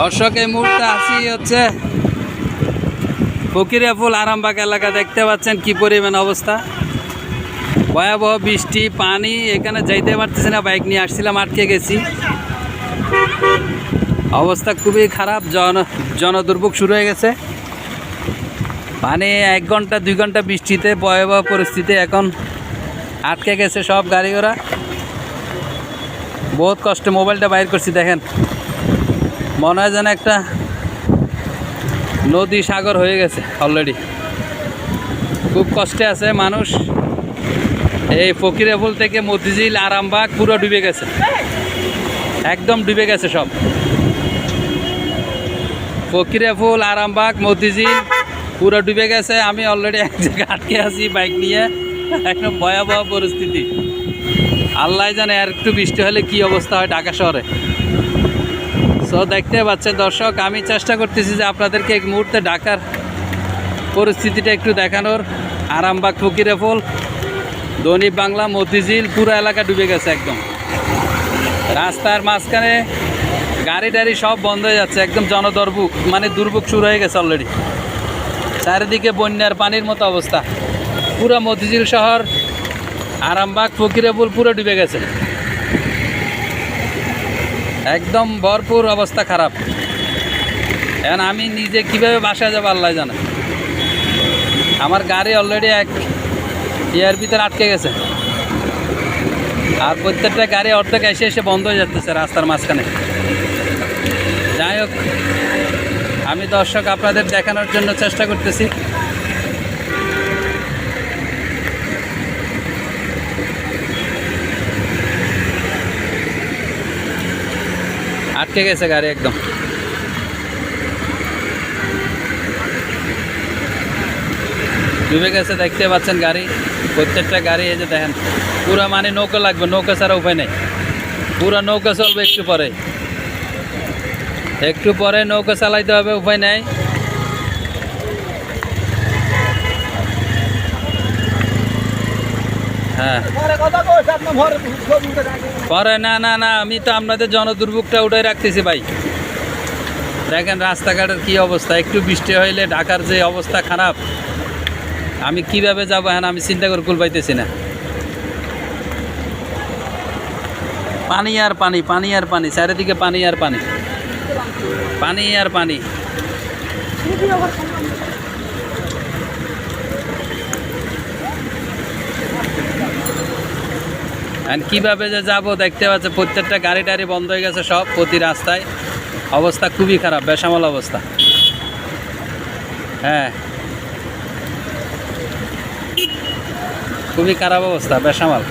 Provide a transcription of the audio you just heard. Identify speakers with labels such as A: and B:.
A: দর্শক, এই মুহূর্তে আসি হচ্ছে ফকিরে ফুল আরামবাগ এলাকা। দেখতে পাচ্ছেন কি পরিমাণ অবস্থা। ভয়াবহ বৃষ্টি, পানি, এখানে যাইতে পারতেছি না, বাইক নিয়ে আসছিলাম, আটকে গেছি। অবস্থা খুবই খারাপ, জন, জনদুর্ভোগ শুরু হয়ে গেছে। পানি এক ঘণ্টা, দুই ঘণ্টা বৃষ্টিতে, ভয়াবহ পরিস্থিতি এখন আটকে গেছে সব গাড়ি ঘোড়া বহুত কষ্টে মোবাইলটা বাইর করছি, দেখেন। মনে হয় যেন একটা নদী সাগর হয়ে গেছে অলরেডি খুব কষ্টে আছে মানুষ। এই ফকিরেফুল থেকে মতিঝিল, আরামবাগ পুরো ডুবে গেছে। একদম ডুবে গেছে সব। ফকিরেফুল আরামবাগ, মতিঝিল পুরো ডুবে গেছে। আমি অলরেডি এক জায়গায় আটকে আছি বাইক নিয়ে। একদম ভয়াবহ পরিস্থিতি। আল্লাহ জানে আর একটু বৃষ্টি হলে কি অবস্থা হয় ঢাকা শহরে। সো দেখতে পাচ্ছেন দর্শক, আমি চেষ্টা করতেছি যে আপনাদেরকে এক মুহূর্তে ঢাকার পরিস্থিতিটা একটু দেখানোর। আরামবাগ ফকিরে ফুল, দৈনিক বাংলা, মতিঝিল, পুরো এলাকা ডুবে গেছে একদম। রাস্তার মাঝখানে গাড়ি টাড়ি সব বন্ধ হয়ে যাচ্ছে, একদম জনদুর্ভোগ মানে দুর্ভোগ শুরু হয়ে গেছে অলরেডি চারিদিকে বন্যার পানির মতো অবস্থা। পুরো মতিঝিল শহর, আরামবাগ ফকিরেপুল পুরো ডুবে গেছে। একদম ভরপুর অবস্থা খারাপ। এখন আমি নিজে কীভাবে বাসায় যাব আল্লাহ জানে। আমার গাড়ি অলরেডি এক ইয়ার ভিতরে আটকে গেছে। আর প্রত্যেকটা গাড়ি অর্ধেক এসে এসে বন্ধ হয়ে যাচ্ছে রাস্তার মাঝখানে। যাই হোক, আমি দর্শক আপনাদের দেখানোর জন্য চেষ্টা করতেছি। আটকে গেছে গাড়ি একদম ডুবে গেছে দেখতে পাচ্ছেন গাড়ি প্রত্যেকটা গাড়ি এই যে দেখেন পুরো মানে নৌকা লাগবে নৌকা ছাড়া উপায় নেই পুরো নৌকা চলবে একটু পরে একটু পরে নৌকা চালাইতে হবে উপায় নেই হ্যাঁ। পরে না না না, আমি তো আপনাদের জনদুর্ভোগটা উঠাই রাখতেছি ভাই। দেখেন রাস্তাঘাটের কি অবস্থা, একটু বৃষ্টি হইলে ঢাকার যে অবস্থা খারাপ। আমি কীভাবে যাব হ্যাঁ আমি চিন্তা করে কুল পাইতেছি না। পানি আর পানি পানি আর পানি, চারিদিকে পানি আর পানি। পানি আর পানি। আর কীভাবে যে যাব দেখতে পাচ্ছে প্রত্যেকটা গাড়ি টাড়ি বন্ধ হয়ে গেছে সব প্রতি রাস্তায়। অবস্থা খুবই খারাপ, বেসামাল অবস্থা। হ্যাঁ। খুবই খারাপ অবস্থা, বেসামাল।